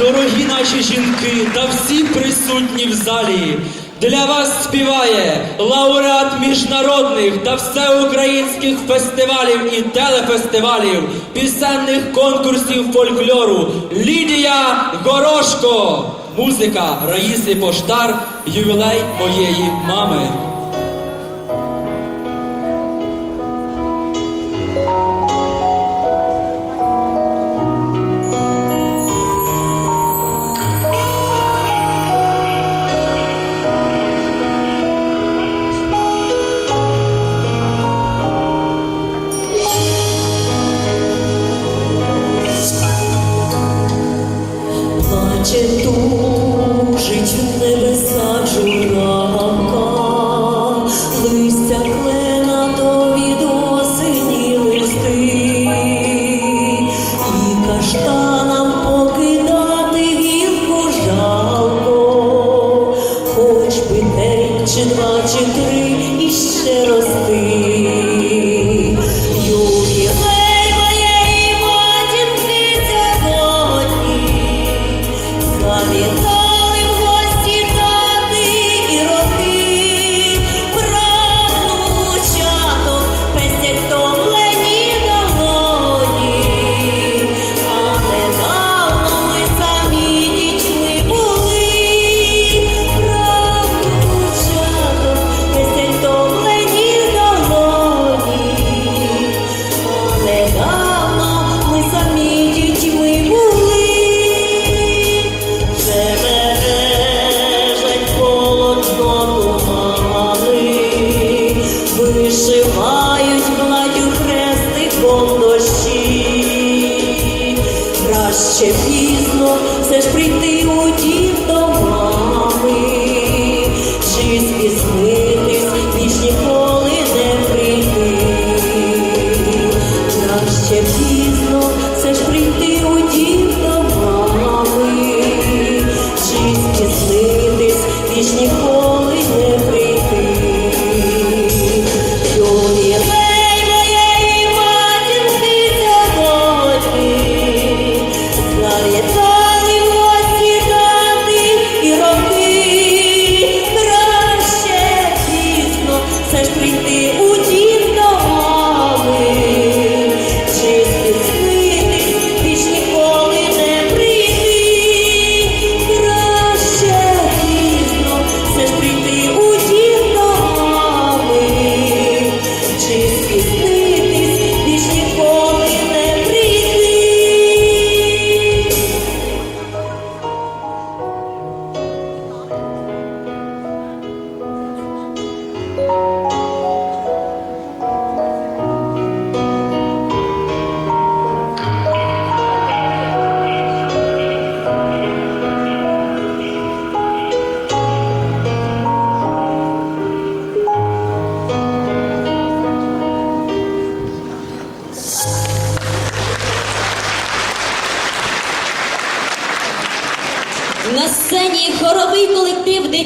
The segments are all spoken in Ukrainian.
дорогі наші жінки та всі присутні в залі. Для вас співає лауреат міжнародних та всеукраїнських фестивалів і телефестивалів, пісенних конкурсів фольклору Лідія Горошко. Музика Раїси Поштар, ювілей моєї мами.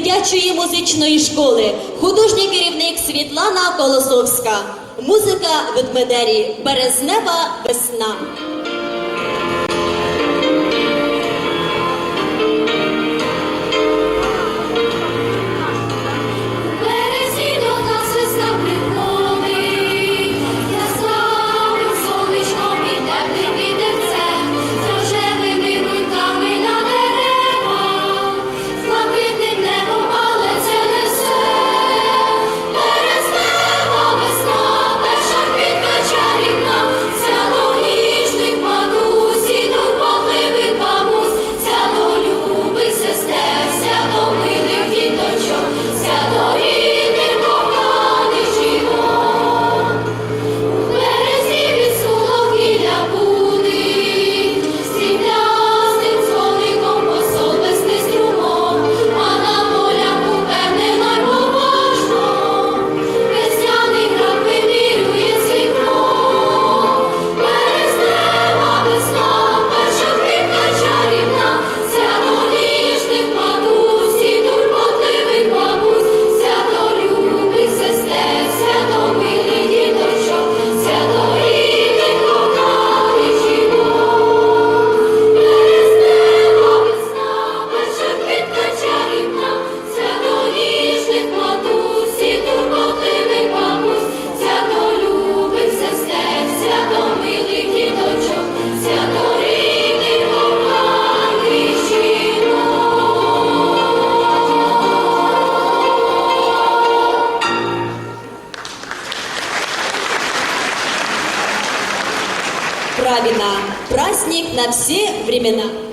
дитячої музичної школи, художній керівник Світлана Колосовська, музика ведмедері Березнева весна. На все времена.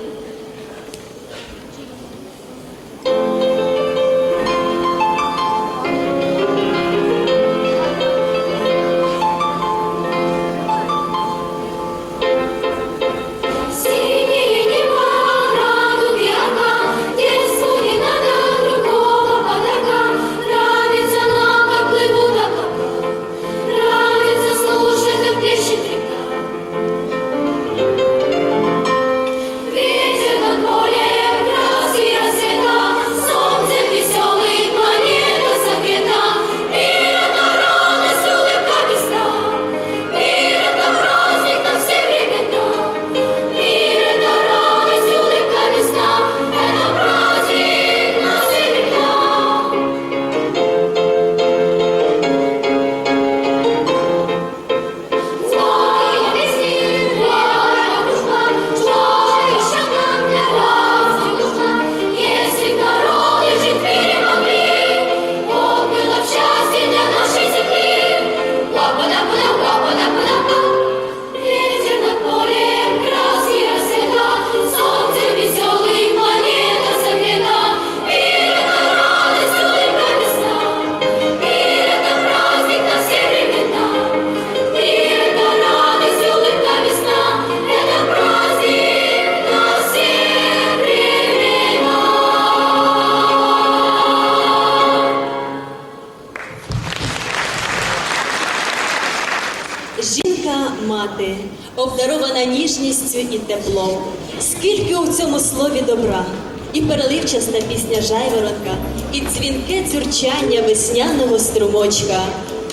Мати, обдарована ніжністю і теплом. Скільки у цьому слові добра, і переливчаста пісня жайворонка, і дзвінке дзюрчання весняного струмочка.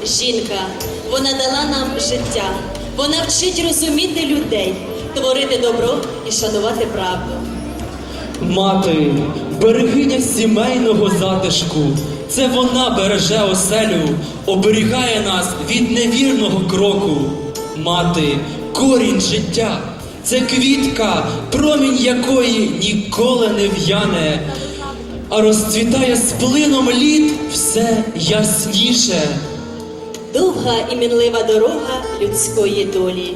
Жінка, вона дала нам життя, вона вчить розуміти людей, творити добро і шанувати правду. Мати, берегиня сімейного затишку. Це вона береже оселю, оберігає нас від невірного кроку. Мати, корінь життя, це квітка, промінь якої ніколи не в'яне, а розцвітає з плином літ все ясніше. Довга і мінлива дорога людської долі.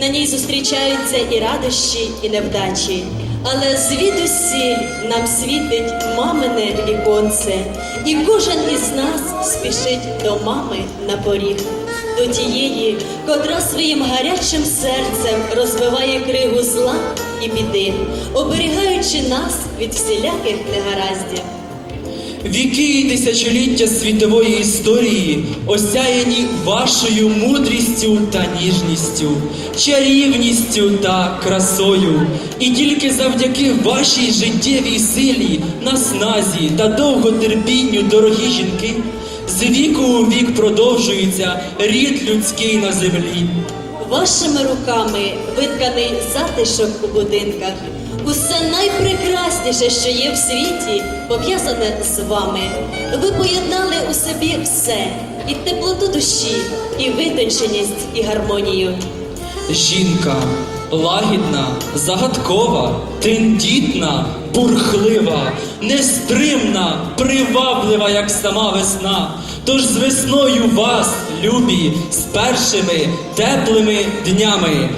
На ній зустрічаються і радощі, і невдачі. Але звідусіль нам світить мамине віконце, і кожен із нас спішить до мами на поріг, до тієї, котра своїм гарячим серцем розбиває кригу зла і біди, оберігаючи нас від всіляких негараздів. Віки і тисячоліття світової історії осяяні вашою мудрістю та ніжністю, чарівністю та красою. І тільки завдяки вашій життєвій силі, насназі та довготерпінню, дорогі жінки, з віку у вік продовжується рід людський на землі. Вашими руками витканий затишок у будинках. Усе найпрекрасніше, що є в світі, пов'язане з вами. Ви поєднали у собі все і теплоту душі, і витонченість, і гармонію. Жінка лагідна, загадкова, тендітна, бурхлива, нестримна, приваблива, як сама весна. Тож з весною вас, любі, з першими теплими днями.